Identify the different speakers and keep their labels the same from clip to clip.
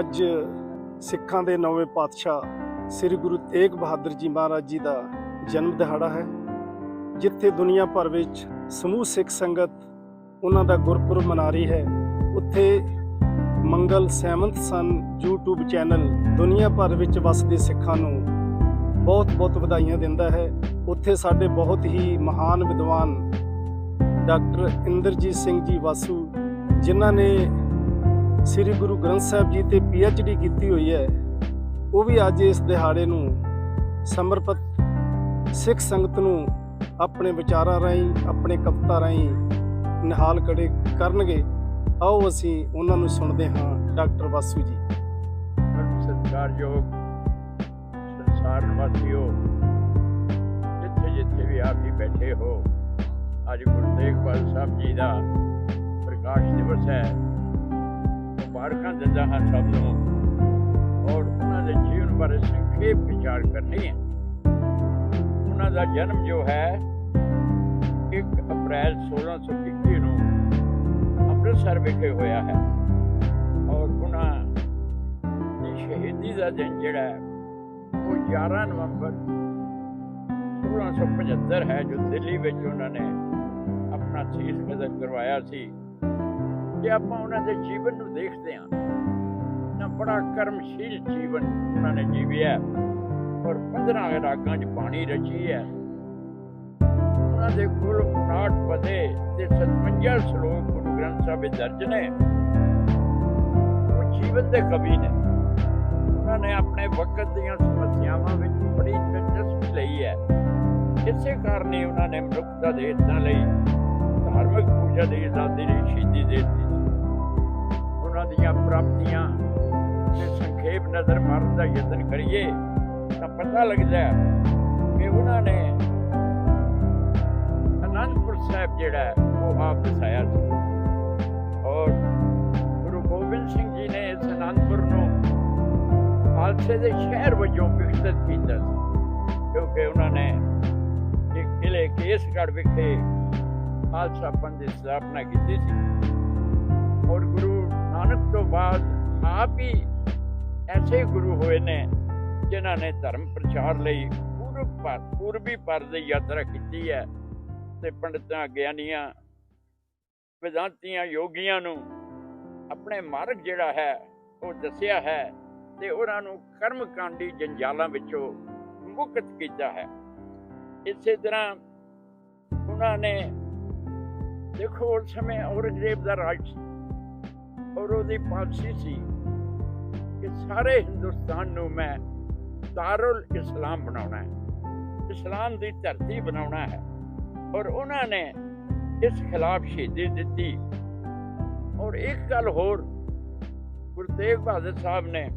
Speaker 1: ਅੱਜ ਸਿੱਖਾਂ ਦੇ ਨਵੇਂ ਪਾਤਸ਼ਾਹ ਸ੍ਰੀ ਗੁਰੂ ਤੇਗ ਬਹਾਦਰ ਜੀ ਮਹਾਰਾਜ ਜੀ ਦਾ ਜਨਮ ਦਿਹਾੜਾ ਹੈ, ਜਿੱਥੇ ਦੁਨੀਆ ਭਰ ਵਿੱਚ ਸਮੂਹ ਸਿੱਖ ਸੰਗਤ ਉਹਨਾਂ ਦਾ ਗੁਰਪੁਰਬ ਮਨਾ ਰਹੀ ਹੈ। ਉੱਥੇ Mangal seventh sun YouTube channel ਦੁਨੀਆ ਭਰ ਵਿੱਚ ਵਸਦੇ ਸਿੱਖਾਂ ਨੂੰ ਬਹੁਤ-ਬਹੁਤ ਵਧਾਈਆਂ ਦਿੰਦਾ ਹੈ। ਉੱਥੇ ਸਾਡੇ ਬਹੁਤ ਹੀ ਮਹਾਨ ਵਿਦਵਾਨ ਡਾਕਟਰ ਇੰਦਰਜੀਤ ਸਿੰਘ ਜੀ ਵਾਸੂ, ਜਿਨ੍ਹਾਂ ਨੇ ਸ੍ਰੀ ਗੁਰੂ ਗ੍ਰੰਥ ਸਾਹਿਬ ਜੀ ਤੇ ਡੀ ਕੀਤੀ ਹੋਈ ਹੈ। ਉਹ ਵੀ ਅੱਜ ਇਸ ਦਿਹਾੜੇ ਨੂੰ ਸਮਰਪਿਤ ਸਿੱਖ ਸੰਗਤ ਨੂੰ ਆਪਣੇ ਵਿਚਾਰਾਂ ਰਾਹੀਂ, ਆਪਣੇ ਕਵਿਤਾ ਰਾਹੀਂ ਨਿਹਾਲ ਕੜੇ ਕਰਨਗੇ। ਆਓ ਅਸੀਂ ਉਹਨਾਂ ਨੂੰ ਸੁਣਦੇ ਹਾਂ, ਡਾਕਟਰ ਵਾਸੂ ਜੀ।
Speaker 2: ਪਰਮ ਸਤਿਕਾਰਯੋਗ ਸੰਸਾਰ ਨਿਵਾਸੀਓ, ਜਿੱਥੇ ਜਿੱਥੇ ਵੀ ਆਪ ਜੀ ਬੈਠੇ ਹੋ, ਅੱਜ ਗੁਰੂ ਤੇਗ ਬਹਾਦਰ ਸਾਹਿਬ ਜੀ ਦਾ ਪ੍ਰਕਾਸ਼ ਦਿਵਸ ਹੈ। ਮੁਬਾਰਕਾਂ ਦਿੰਦਾ ਹਾਂ ਸਭ ਨੂੰ। ਔਰ ਉਹਨਾਂ ਦੇ ਜੀਵਨ ਬਾਰੇ ਸੰਖੇਪ ਵਿਚਾਰ ਕਰਨੀ ਹੈ ਉਹਨਾਂ ਦਾ ਜਨਮ ਜੋ ਹੈ 1 ਅਪ੍ਰੈਲ 1621 ਨੂੰ ਅੰਮ੍ਰਿਤਸਰ ਵਿਖੇ ਹੋਇਆ ਹੈ। ਔਰ ਉਹਨਾਂ ਦੀ ਸ਼ਹੀਦੀ ਦਾ ਦਿਨ ਜਿਹੜਾ ਹੈ, ਉਹ 11 ਨਵੰਬਰ 1675 ਹੈ ਜੋ ਦਿੱਲੀ ਵਿੱਚ ਉਹਨਾਂ ਨੇ ਆਪਣਾ ਸੀਸ ਕਦਮ ਕਰਵਾਇਆ ਸੀ। ਜੇ ਆਪਾਂ ਉਹਨਾਂ ਦੇ ਜੀਵਨ ਨੂੰ ਦੇਖਦੇ ਹਾਂ, ਤਾਂ ਬੜਾ ਕਰਮਸ਼ੀਲ ਜੀਵਨ ਉਹਨਾਂ ਨੇ ਜੀਵਿਆ ਔਰ 15 ਰਾਗਾਂ 'ਚ ਬਾਣੀ ਰਚੀ ਹੈ। ਉਹਨਾਂ ਦੇ ਕੋਲ 59 ਪਦੇ ਤੇ 57 ਸ਼ਲੋਕ ਗੁਰੂ ਗ੍ਰੰਥ ਸਾਹਿਬ ਵਿੱਚ ਦਰਜ ਨੇ। ਉਹ ਜੀਵਨ ਦੇ ਕਵੀ ਨੇ। ਉਹਨਾਂ ਨੇ ਆਪਣੇ ਵਕਤ ਦੀਆਂ ਸਮੱਸਿਆਵਾਂ ਵਿੱਚ ਬੜੀ ਦਿਲਚਸਪੀ ਲਈ ਹੈ। ਇਸੇ ਕਾਰਨ ਹੀ ਉਹਨਾਂ ਨੇ ਮਨੁੱਖਤਾ ਦੇ ਹਿੱਤਾਂ ਲਈ ਧਾਰਮਿਕ ਪੂਜਾ ਦੀ ਆਜ਼ਾਦੀ ਲਈ ਸ਼ਹੀਦੀ ਦੇ ਦਿੱਤੀ। ਦੀਆਂ ਪ੍ਰਾਪਤੀਆਂ ਤੇ ਸੰਖੇਪ ਨਜ਼ਰ ਮਾਰਨ ਦਾ ਯਤਨ ਕਰੀਏ, ਤਾਂ ਪਤਾ ਲੱਗਦਾ ਕਿ ਉਹਨਾਂ ਨੇ ਅਨੰਦਪੁਰ ਸਾਹਿਬ ਜਿਹੜਾ ਉਹ ਆਪ ਵਸਾਇਆ ਸੀ। ਔਰ ਗੁਰੂ ਗੋਬਿੰਦ ਸਿੰਘ ਜੀ ਨੇ ਇਸ ਅਨੰਦਪੁਰ ਨੂੰ ਖਾਲਸੇ ਦੇ ਸ਼ਹਿਰ ਵਜੋਂ ਵਿਕਸਿਤ ਕੀਤਾ ਸੀ, ਕਿਉਂਕਿ ਉਹਨਾਂ ਨੇ ਇੱਕ ਕਿਲੇ ਕੇਸਗੜ੍ਹ ਵਿਖੇ ਖਾਲਸਾ ਪੰਥ ਦੀ ਸਥਾਪਨਾ ਕੀਤੀ ਸੀ। ਬਾਅਦ ਆਪ ਹੀ ਐਸੇ ਗੁਰੂ ਹੋਏ ਨੇ ਜਿਨ੍ਹਾਂ ਨੇ ਧਰਮ ਪ੍ਰਚਾਰ ਲਈ ਪੂਰਬ ਪਰ ਪੂਰਬੀ ਪਰ ਦੀ ਯਾਤਰਾ ਕੀਤੀ ਹੈ ਤੇ ਪੰਡਤਾਂ, ਗਿਆਨੀਆਂ, ਵਿਦਾਂਤੀਆਂ, ਯੋਗੀਆਂ ਨੂੰ ਆਪਣੇ ਮਾਰਗ ਜਿਹੜਾ ਹੈ, ਉਹ ਦੱਸਿਆ ਹੈ ਤੇ ਉਹਨਾਂ ਨੂੰ ਕਰਮ ਕਾਂਡੀ ਜੰਜਾਲਾਂ ਵਿੱਚੋਂ ਮੁਕਤ ਕੀਤਾ ਹੈ। ਇਸੇ ਤਰ੍ਹਾਂ ਉਹਨਾਂ ਨੇ ਦੇਖੋ ਉਸ ਸਮੇਂ ਔਰੰਗਜ਼ੇਬ ਦਾ ਰਾਜ ਔਰ ਉਹਦੀ ਪਾਲਿਸੀ ਸੀ ਕਿ ਸਾਰੇ ਹਿੰਦੁਸਤਾਨ ਨੂੰ ਮੈਂ ਦਾਰੁਲ ਇਸਲਾਮ ਬਣਾਉਣਾ ਹੈ, ਇਸਲਾਮ ਦੀ ਧਰਤੀ ਬਣਾਉਣਾ ਹੈ। ਔਰ ਉਹਨਾਂ ਨੇ ਇਸ ਖਿਲਾਫ ਸ਼ਹੀਦੀ ਦਿੱਤੀ। ਔਰ ਇੱਕ ਗੱਲ ਹੋਰ, ਗੁਰੂ ਤੇਗ ਬਹਾਦਰ ਸਾਹਿਬ ਨੇ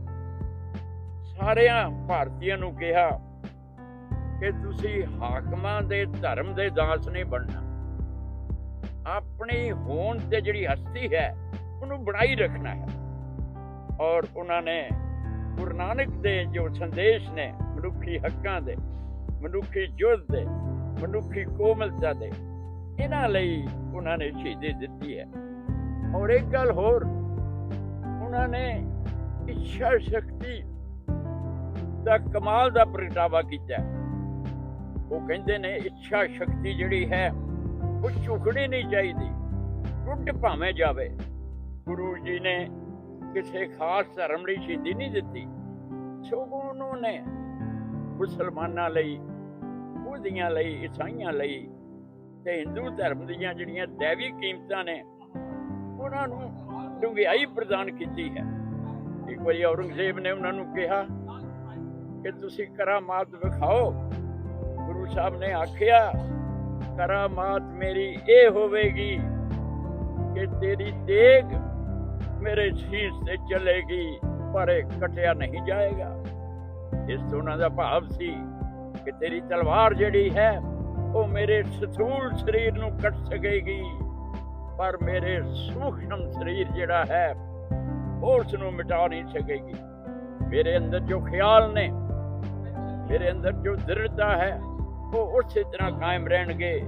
Speaker 2: ਸਾਰਿਆਂ ਭਾਰਤੀਆਂ ਨੂੰ ਕਿਹਾ ਕਿ ਤੁਸੀਂ ਹਾਕਮਾਂ ਦੇ, ਧਰਮ ਦੇ ਦਾਸ ਨਹੀਂ ਬਣਨਾ। ਆਪਣੀ ਹੋਂਦ ਤੇ ਜਿਹੜੀ ਹਸਤੀ ਹੈ ਉਹਨੂੰ ਬਣਾਈ ਰੱਖਣਾ ਹੈ। ਔਰ ਉਹਨਾਂ ਨੇ ਗੁਰੂ ਨਾਨਕ ਦੇ ਜੋ ਸੰਦੇਸ਼ ਨੇ ਮਨੁੱਖੀ ਹੱਕਾਂ ਦੇ, ਮਨੁੱਖੀ ਜੁੱਧ ਦੇ, ਮਨੁੱਖੀ ਕੋਮਲਤਾ ਦੇ, ਇਹਨਾਂ ਲਈ ਉਹਨਾਂ ਨੇ ਸ਼ਹੀਦੀ ਦਿੱਤੀ ਹੈ। ਔਰ ਇੱਕ ਗੱਲ ਹੋਰ, ਉਹਨਾਂ ਨੇ ਇੱਛਾ ਸ਼ਕਤੀ ਦਾ ਕਮਾਲ ਦਾ ਪ੍ਰਗਟਾਵਾ ਕੀਤਾ ਉਹ ਕਹਿੰਦੇ ਨੇ ਇੱਛਾ ਸ਼ਕਤੀ ਜਿਹੜੀ ਹੈ, ਉਹ ਝੁਕਣੀ ਨਹੀਂ ਚਾਹੀਦੀ, ਟੁੱਟ ਭਾਵੇਂ ਜਾਵੇ। ਗੁਰੂ ਜੀ ਨੇ ਕਿਸੇ ਖਾਸ ਧਰਮ ਲਈ ਸ਼ਹੀਦੀ ਨਹੀਂ ਦਿੱਤੀ। ਸਗੋਂ ਉਹਨਾਂ ਨੇ ਮੁਸਲਮਾਨਾਂ ਲਈ, ਉਹਦੀਆਂ ਲਈ, ਈਸਾਈਆਂ ਲਈ ਤੇ ਹਿੰਦੂ ਧਰਮ ਦੀਆਂ ਜਿਹੜੀਆਂ ਦੇਵੀ ਕੀਮਤਾਂ ਨੇ, ਉਹਨਾਂ ਨੂੰ ਡੁੰਗਿਆਈ ਪ੍ਰਦਾਨ ਕੀਤੀ ਹੈ। ਇੱਕ ਵਾਰੀ ਔਰੰਗਜ਼ੇਬ ਨੇ ਉਹਨਾਂ ਨੂੰ ਕਿਹਾ ਕਿ ਤੁਸੀਂ ਕਰਾਮਾਤ ਵਿਖਾਓ। ਗੁਰੂ ਸਾਹਿਬ ਨੇ ਆਖਿਆ, ਕਰਾਮਾਤ ਮੇਰੀ ਇਹ ਹੋਵੇਗੀ ਕਿ ਤੇਰੀ ਦੇਗ ਮੇਰੇ ਸੀਸ ਤੇ ਚਲੇਗੀ, ਪਰ ਇਹ ਕਟਿਆ ਨਹੀਂ ਜਾਏਗਾ। ਇਸ ਤੋਂ ਉਹਨਾਂ ਦਾ ਭਾਵ ਸੀ ਕਿ ਤੇਰੀ ਤਲਵਾਰ ਜਿਹੜੀ ਹੈ, ਉਹ ਮੇਰੇ ਸਥੂਲ ਸਰੀਰ ਨੂੰ ਕੱਟ ਸਕੇਗੀ। ਪਰ ਮੇਰੇ ਸੂਖਮ ਸਰੀਰ ਜਿਹੜਾ ਹੈ, ਉਹ ਉਸ ਨੂੰ ਮਿਟਾ ਨਹੀਂ ਸਕੇਗੀ। ਮੇਰੇ ਅੰਦਰ ਜੋ ਖਿਆਲ ਨੇ, ਮੇਰੇ ਅੰਦਰ ਜੋ ਦ੍ਰਿੜਤਾ ਹੈ, ਉਹ ਉਸੇ ਤਰ੍ਹਾਂ ਕਾਇਮ ਰਹਿਣਗੇ।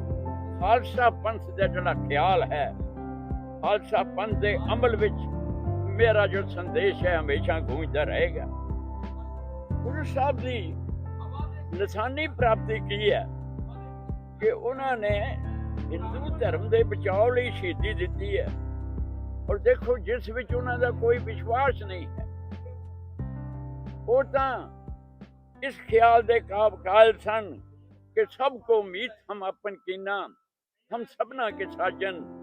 Speaker 2: ਖਾਲਸਾ ਪੰਥ ਦਾ ਜਿਹੜਾ ਖਿਆਲ ਹੈ, ਖਾਲਸਾ ਪੰਥ ਦੇ ਅਮਲ ਵਿੱਚ ਮੇਰਾ ਜੋ ਸੰਦੇਸ਼ ਹੈ ਹਮੇਸ਼ਾ ਗੂੰਜਦਾ ਰਹੇਗਾ। ਗੁਰੂ ਸਾਹਿਬ ਦੀ ਨਿਸ਼ਾਨੀ ਪ੍ਰਾਪਤੀ ਕੀ ਹੈ? ਕਿ ਉਹਨਾਂ ਨੇ ਹਿੰਦੂ ਧਰਮ ਦੇ ਬਚਾਓ ਲਈ ਸ਼ਹੀਦੀ ਦਿੱਤੀ ਹੈ। ਔਰ ਦੇਖੋ, ਜਿਸ ਵਿੱਚ ਉਹਨਾਂ ਦਾ ਕੋਈ ਵਿਸ਼ਵਾਸ ਨਹੀਂ ਹੈ, ਉਹ ਤਾਂ ਇਸ ਖਿਆਲ ਦੇ ਕਾਬਕਾਲ ਸਨ ਕਿ ਸਭ ਕੋ ਉਮੀਦ ਹਮ ਆਪਨ ਕੀਨਾ ਹਮ ਸਭਨਾ ਕੇ ਸਾਜਨ।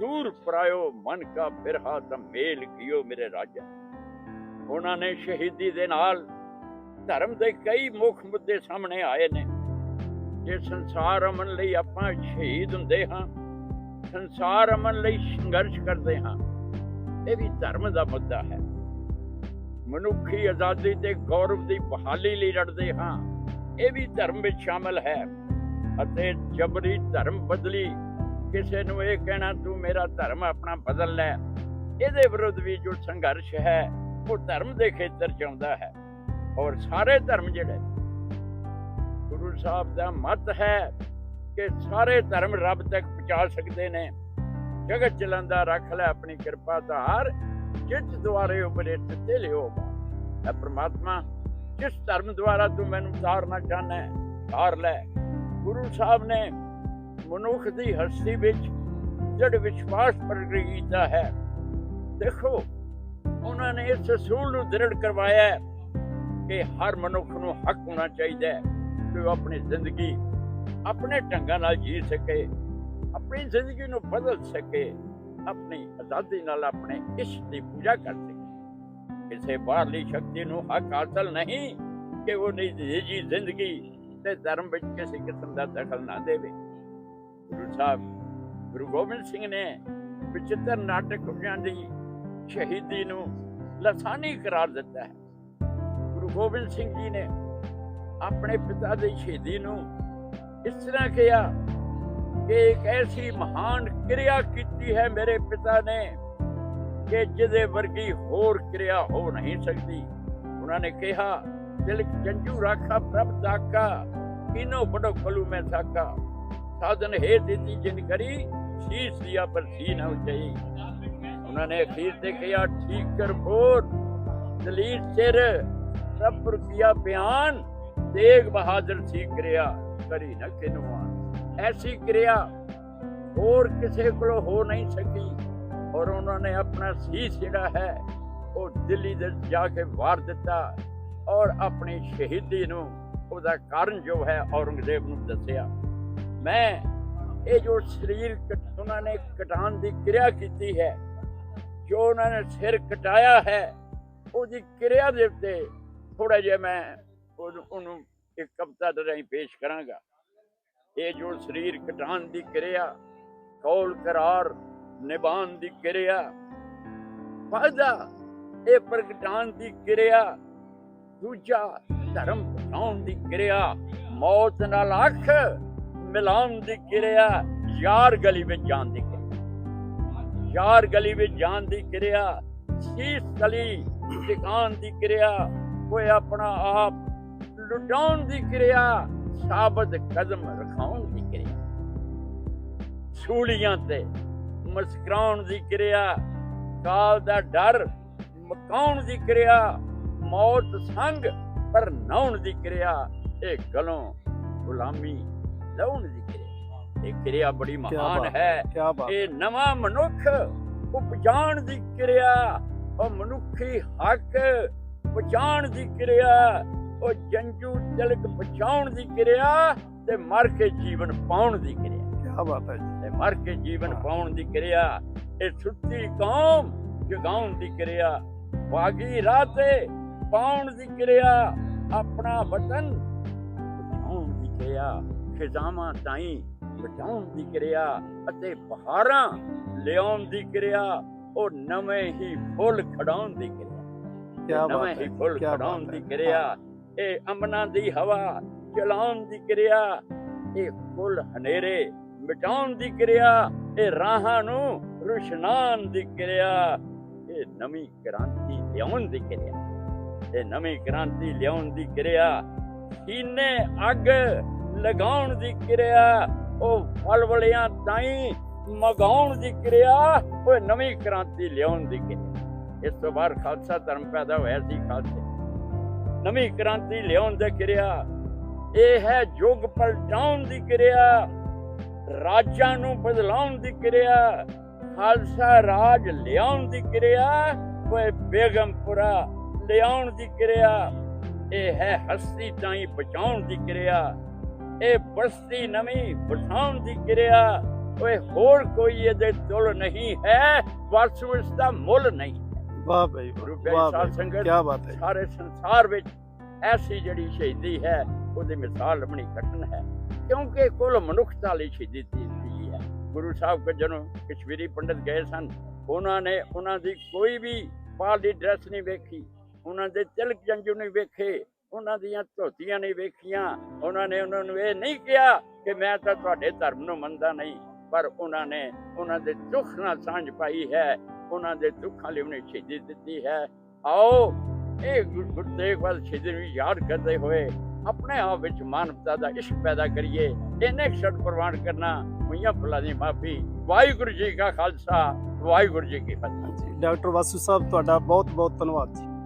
Speaker 2: ਦੂਰ ਪਰਾਇਓ ਮਨ ਕਾ ਬਿਰਹਾ ਤਾਂ ਮੇਲ ਕੀਓ ਮੇਰੇ ਰਾਜਾ। ਉਹਨਾਂ ਨੇ ਸ਼ਹੀਦੀ ਦੇ ਨਾਲ ਧਰਮ ਦੇ ਕਈ ਮੁੱਖ ਮੁੱਦੇ ਸਾਹਮਣੇ ਆਏ ਨੇ। ਜੇ ਸੰਸਾਰ ਅਮਨ ਲਈ ਆਪਾਂ ਸ਼ਹੀਦ ਹੁੰਦੇ ਹਾਂ, ਸੰਸਾਰ ਅਮਨ ਲਈ ਸੰਘਰਸ਼ ਕਰਦੇ ਹਾਂ, ਇਹ ਵੀ ਧਰਮ ਦਾ ਮੁੱਦਾ ਹੈ। ਮਨੁੱਖੀ ਆਜ਼ਾਦੀ ਤੇ ਗੌਰਵ ਦੀ ਬਹਾਲੀ ਲਈ ਲੜਦੇ ਹਾਂ, ਇਹ ਵੀ ਧਰਮ ਵਿੱਚ ਸ਼ਾਮਲ ਹੈ। ਅਤੇ ਜਬਰੀ ਧਰਮ ਬਦਲੀ ਕਿਸੇ ਨੂੰ ਇਹ ਕਹਿਣਾ, ਤੂੰ ਮੇਰਾ ਧਰਮ ਆਪਣਾ ਬਦਲ ਲੈ। ਇਹਦੇ ਵਿਰੁੱਧ ਵੀ ਜੋ ਸੰਘਰਸ਼ ਹੈ, ਉਹ ਧਰਮ ਦੇ ਖੇਤਰ ਚ ਆਉਂਦਾ ਹੈ। ਔਰ ਸਾਰੇ ਧਰਮ ਜਿਹੜੇ ਗੁਰੂ ਸਾਹਿਬ ਦਾ ਮਤ ਹੈ ਕਿ ਸਾਰੇ ਧਰਮ ਰੱਬ ਤੱਕ ਪਹੁੰਚਾ ਸਕਦੇ ਨੇ। ਜਗਤ ਚਲੰਦਾ ਰੱਖ ਲੈ ਆਪਣੀ ਕਿਰਪਾ ਧਾਰ ਜਿਤ ਦੁਆਰੇ ਉਪਰੇ ਤੇ ਲਿਓ ਹੈ ਪ੍ਰਮਾਤਮਾ, ਜਿਸ ਧਰਮ ਦੁਆਰਾ ਤੂੰ ਮੈਨੂੰ ਤਾਰਨਾ ਚਾਹਨਾ ਹੈ ਲੈ। ਗੁਰੂ ਸਾਹਿਬ ਨੇ ਮਨੁੱਖ ਦੀ ਹਸਤੀ ਵਿੱਚ ਜੜ ਵਿਸ਼ਵਾਸ ਪ੍ਰਗਟ ਕੀਤਾ ਹੈ। ਦੇਖੋ, ਉਹਨਾਂ ਨੇ ਇਸ ਅਸੂਲ ਨੂੰ ਦ੍ਰਿੜ ਕਰਵਾਇਆ ਕਿ ਹਰ ਮਨੁੱਖ ਨੂੰ ਹੱਕ ਹੋਣਾ ਚਾਹੀਦਾ ਹੈ ਕਿ ਉਹ ਆਪਣੀ ਜ਼ਿੰਦਗੀ ਆਪਣੇ ਢੰਗਾਂ ਨਾਲ ਜੀ ਸਕੇ, ਆਪਣੀ ਜ਼ਿੰਦਗੀ ਨੂੰ ਬਦਲ ਸਕੇ, ਆਪਣੀ ਆਜ਼ਾਦੀ ਨਾਲ ਆਪਣੇ ਇਸ਼ਕ ਦੀ ਪੂਜਾ ਕਰ ਸਕੇ। ਕਿਸੇ ਬਾਹਰਲੀ ਸ਼ਕਤੀ ਨੂੰ ਹੱਕ ਹਾਸਲ ਨਹੀਂ ਕਿ ਉਹ ਨਿੱਜੀ ਜ਼ਿੰਦਗੀ ਤੇ ਧਰਮ ਵਿੱਚ ਕਿਸੇ ਕਿਸਮ ਦਾ ਦਖਲ ਨਾ ਦੇਵੇ। ਗੁਰੂ ਸਾਹਿਬ, ਗੁਰੂ ਗੋਬਿੰਦ ਸਿੰਘ ਨੇ ਵਿਚਿੱਤਰ ਨਾਟਕ ਹੋਇਆਂ ਦੀ ਸ਼ਹੀਦੀ ਨੂੰ ਲਸਾਨੀ ਕਰਾਰ ਦਿੱਤਾ ਹੈ। ਗੁਰੂ ਗੋਬਿੰਦ ਸਿੰਘ ਜੀ ਨੇ ਆਪਣੇ ਪਿਤਾ ਦੀ ਸ਼ਹੀਦੀ ਨੂੰ ਇਸ ਤਰ੍ਹਾਂ ਕਿਹਾ ਕਿ ਇੱਕ ਐਸੀ ਮਹਾਨ ਕਿਰਿਆ ਕੀਤੀ ਹੈ ਮੇਰੇ ਪਿਤਾ ਨੇ ਕਿ ਜਿਹਦੇ ਵਰਗੀ ਹੋਰ ਕਿਰਿਆ ਹੋ ਨਹੀਂ ਸਕਦੀ। ਉਹਨਾਂ ਨੇ ਕਿਹਾ ਦਿਲ ਜੰਜੂ ਰਾਖਾ ਪ੍ਰਭ ਦਾਕਾ, ਕਿਨੋ ਬੜੋ ਕਲੂ ਮੈਂ ਸਾਕਾ। ਸਾਧਨ ਹੈ ਦਿੱਤੀ ਜਿਨ ਕਰੀ, ਸੀਸ ਦਿਆ ਪਰ ਸੀ ਨਾ ਉਚਈ। ਉਹਨਾਂ ਨੇ ਅਖੀਰ ਤੇ ਕਿਹਾ ਠੀਕ ਕਰ ਬੋਰ ਦਲੀਲ ਸਿਰ ਰੱਬ ਕੀਆ ਬਿਆਨ, ਤੇਗ ਬਹਾਦਰ ਸੀ ਕਿਰਿਆ, ਕਰੀ ਨਾ ਕਿਨਵਾਨ ਐਸੀ ਕਿਰਿਆ ਹੋਰ ਕਿਸੇ ਕੋਲ ਹੋ ਨਹੀਂ ਸਕੀ, ਔਰ ਉਹਨਾਂ ਨੇ ਆਪਣਾ ਸੀਸ ਜਿਹੜਾ ਹੈ, ਉਹ ਦਿੱਲੀ ਦੇ ਜਾ ਕੇ ਵਾਰ ਦਿੱਤਾ, ਔਰ ਆਪਣੀ ਸ਼ਹੀਦੀ ਨੂੰ ਉਹਦਾ ਕਾਰਨ ਜੋ ਹੈ ਔਰੰਗਜ਼ੇਬ ਨੂੰ ਦੱਸਿਆ। ਮੈਂ ਇਹ ਜੋ ਸਰੀਰ ਉਹਨਾਂ ਨੇ ਕਟਾਉਣ ਦੀ ਕਿਰਿਆ ਕੀਤੀ ਹੈ, ਜੋ ਉਹਨਾਂ ਨੇ ਸਿਰ ਕਟਾਇਆ ਹੈ, ਉਹਦੀ ਕਿਰਿਆ ਦੇ ਉੱਤੇ ਥੋੜਾ ਜਿਹਾ ਮੈਂ ਉਹਨੂੰ ਇੱਕ ਕਵਿਤਾ ਦੇ ਰਾਹੀਂ ਪੇਸ਼ ਕਰਾਂਗਾ। ਇਹ ਜੋ ਸਰੀਰ ਕਟਾਉਣ ਦੀ ਕਿਰਿਆ, ਕੌਲ ਕਰਾਰ, ਨਿਭਾਉਣ ਦੀ ਕਿਰਿਆ, ਫਾਇਦਾ ਇਹ ਪ੍ਰਗਟਾਉਣ ਦੀ ਕਿਰਿਆ, ਦੂਜਾ ਧਰਮ ਬਚਾਉਣ ਦੀ ਕਿਰਿਆ, ਮੌਤ ਨਾਲ ਅੱਖ ਮਿਲਾਉਣ ਦੀ ਕਿਰਿਆ ਯਾਰ ਗਲੀ ਵਿੱਚ ਜਾਣ ਦੀ ਕਿਰਿਆ। ਯਾਰ ਗਲੀ ਵਿੱਚ ਜਾਣ ਦੀ ਕਿਰਿਆ, ਸੀਸ ਤਲੀ ਟਿਕਾਣ ਦੀ ਕਿਰਿਆ, ਕੋਈ ਆਪਣਾ ਆਪ ਲੁਟਾਉਣ ਦੀ ਕਿਰਿਆ, ਸਾਬਤ ਕਦਮ ਰਖਾਉਣ ਦੀ ਕਿਰਿਆ। ਸੂਲੀਆਂ ਤੇ ਮੁਸਕਰਾਉਣ ਦੀ ਕਿਰਿਆ, ਕਾਲ ਦਾ ਡਰ ਮਕਾਉਣ ਦੀ ਕਿਰਿਆ, ਮੌਤ ਸੰਗ ਪਰ ਨਾਉਣ ਦੀ ਕਿਰਿਆ, ਇਹ ਗਲੋਂ ਗੁਲਾਮੀ ਲਾਉਣ ਦੀ ਕਿਰਿਆ। ਇਹ ਕਿਰਿਆ ਬੜੀ ਮਹਾਨ ਹੈ। ਇਹ ਨਵਾਂ ਮਨੁੱਖ ਉਪਜਾਣ ਦੀ ਕਿਰਿਆ ਉਹ ਮਨੁੱਖੀ ਹੱਕ ਪਛਾਣ ਦੀ ਕਿਰਿਆ ਉਹ ਜੰਜੂ ਤਿਲਕ ਬਚਾਉਣ ਦੀ ਕਿਰਿਆ ਤੇ ਮਰ ਕੇ ਜੀਵਨ ਪਾਉਣ ਦੀ ਕਿਰਿਆ।
Speaker 1: ਕੀ ਬਾਤ ਹੈ
Speaker 2: ਤੇ ਮਰ ਕੇ ਜੀਵਨ ਪਾਉਣ ਦੀ ਕਿਰਿਆ ਇਹ ਸੁੱਤੀ ਕੌਮ ਜਗਾਉਣ ਦੀ ਕਿਰਿਆ ਵਾਗੀ ਰਾਹ ਤੇ ਪਾਉਣ ਦੀ ਕਿਰਿਆ ਆਪਣਾ ਵਤਨ ਬਚਾਉਣ ਦੀ ਕਿਰਿਆ। ਖਿਜ਼ਾਮਾਂ ਤਾਈਂ ਬਚਾਉਣ ਦੀ ਕਿਰਿਆ ਅਤੇ ਬਹਾਰਾਂ ਲਿਆਉਣ ਦੀ ਕਿਰਿਆ ਉਹ ਨਵੇਂ ਹੀ ਫੁੱਲ ਖੜਾਉਣ ਦੀ ਕਿਰਿਆ। ਨਵੇਂ
Speaker 1: ਬਾਤ ਹੈ
Speaker 2: ਫੁੱਲ ਖੜਾਉਣ ਦੀ ਕਿਰਿਆ ਇਹ ਅਮਨਾਂ ਦੀ ਹਵਾ ਚਲਾਉਣ ਦੀ ਕਿਰਿਆ ਇਹ ਫੁੱਲ ਹਨੇਰੇ ਮਿਟਾਉਣ ਦੀ ਕਿਰਿਆ ਇਹ ਰਾਹਾਂ ਨੂੰ ਰੁਸ਼ਨਾਨ ਦੀ ਕਿਰਿਆ ਇਹ ਨਵੀਂ ਕ੍ਰਾਂਤੀ ਲਿਆਉਣ ਦੀ ਕਿਰਿਆ। ਇਹ ਨਵੀਂ ਕ੍ਰਾਂਤੀ ਲਿਆਉਣ ਦੀ ਕਿਰਿਆ ਸੀਨੇ ਅੱਗ ਲਗਾਉਣ ਦੀ ਕਿਰਿਆ, ਉਹ ਫਲ ਵਲਿਆਂ ਤਾਈਂ ਮਗਾਉਣ ਦੀ ਕਿਰਿਆ, ਉਹ ਨਵੀਂ ਕ੍ਰਾਂਤੀ ਲਿਆਉਣ ਦੀ ਕਿਰਿਆ। ਇਸ ਤੋਂ ਬਾਅਦ ਖਾਲਸਾ ਧਰਮ ਪੈਦਾ ਹੋਇਆ ਸੀ ਖਾਲਸੇ। ਨਵੀਂ ਕ੍ਰਾਂਤੀ ਲਿਆਉਣ ਦੀ ਕਿਰਿਆ, ਇਹ ਹੈ ਯੁੱਗ ਪਲਟਾਉਣ ਦੀ ਕਿਰਿਆ, ਰਾਜਾਂ ਨੂੰ ਬਦਲਾਉਣ ਦੀ ਕਿਰਿਆ, ਖਾਲਸਾ ਰਾਜ ਲਿਆਉਣ ਦੀ ਕਿਰਿਆ ਕੋਈ ਬੇਗਮਪੁਰਾ ਲਿਆਉਣ ਦੀ ਕਿਰਿਆ, ਇਹ ਹੈ ਹਸਤੀ ਤਾਈ ਬਚਾਉਣ ਦੀ ਕਿਰਿਆ। ਇਹ ਬਸਤੀ ਨਵੀਂ ਬਸਾਉਣ ਦੀ ਕਿਰਿਆ ਓਏ ਹੋਰ ਕੋਈ ਇਹਦੇ ਤੁਲ ਨਹੀਂ ਹੈ? ਉਸ ਦਾ ਮੁੱਲ ਨਹੀਂ
Speaker 1: ਵਾਹ ਭਾਈ ਵਾਹ,
Speaker 2: ਸਾਧ ਸੰਗਤ
Speaker 1: ਕੀ ਬਾਤ ਹੈ
Speaker 2: ਸਾਰੇ ਸੰਸਾਰ ਵਿੱਚ ਐਸੀ ਜਿਹੜੀ ਸ਼ਹੀਦੀ ਹੈ ਉਹਦੀ ਮਿਸਾਲ ਲੱਭਣੀ ਕਠਿਨ ਹੈ। ਕਿਉਂਕਿ ਕੁੱਲ ਮਨੁੱਖਤਾ ਲਈ ਸ਼ਹੀਦੀ ਦਿੱਤੀ ਹੈ। ਗੁਰੂ ਸਾਹਿਬ ਕੋ ਜਦੋਂ ਕਸ਼ਮੀਰੀ ਪੰਡਤ ਗਏ ਸਨ ਉਹਨਾਂ ਨੇ ਉਹਨਾਂ ਦੀ ਕੋਈ ਵੀ ਪਾਲੀ ਡਰੈਸ ਨਹੀਂ ਵੇਖੀ ਉਹਨਾਂ ਦੇ ਤਿਲਕ ਜੰਜੂ ਨਹੀਂ ਵੇਖੇ ਉਹਨਾਂ ਦੀਆਂ ਧੋਤੀਆਂ ਨਹੀਂ ਵੇਖੀਆਂ। ਉਹਨਾਂ ਨੇ ਉਹਨਾਂ ਨੂੰ ਇਹ ਨਹੀਂ ਕਿਹਾ ਕਿ ਮੈਂ ਤਾਂ ਤੁਹਾਡੇ ਧਰਮ ਨੂੰ ਮੰਨਦਾ ਨਹੀਂ, ਪਰ ਉਹਨਾਂ ਨੇ ਉਹਨਾਂ ਦੇ ਦੁੱਖ ਨਾਲ ਸਾਂਝ ਪਾਈ ਹੈ। ਉਹਨਾਂ ਦੇ ਦੁੱਖਾਂ ਲਈ ਉਹਨੇ ਸ਼ਹੀਦੀ ਦਿੱਤੀ ਹੈ। ਆਓ, ਇਹ ਗੁਰ- ਗੁਰੂ ਤੇਗ ਬਹਾਦਰ ਸ਼ਹੀਦੀ ਨੂੰ ਯਾਦ ਕਰਦੇ ਹੋਏ ਆਪਣੇ ਆਪ ਵਿੱਚ ਮਾਨਵਤਾ ਦਾ ਇਸ਼ਕ ਪੈਦਾ ਕਰੀਏ। ਇਹਨੇ ਛੱਡ ਪ੍ਰਵਾਨ ਕਰਨਾ ਹੋਈਆਂ ਭੁੱਲਾਂ ਦੀ ਮਾਫੀ। ਵਾਹਿਗੁਰੂ ਜੀ ਕਾ ਖਾਲਸਾ, ਵਾਹਿਗੁਰੂ ਜੀ ਕੀ ਫਤਿਹ।
Speaker 1: ਡਾਕਟਰ ਵਾਸੂ ਸਾਹਿਬ, ਤੁਹਾਡਾ ਬਹੁਤ ਬਹੁਤ ਧੰਨਵਾਦ ਜੀ।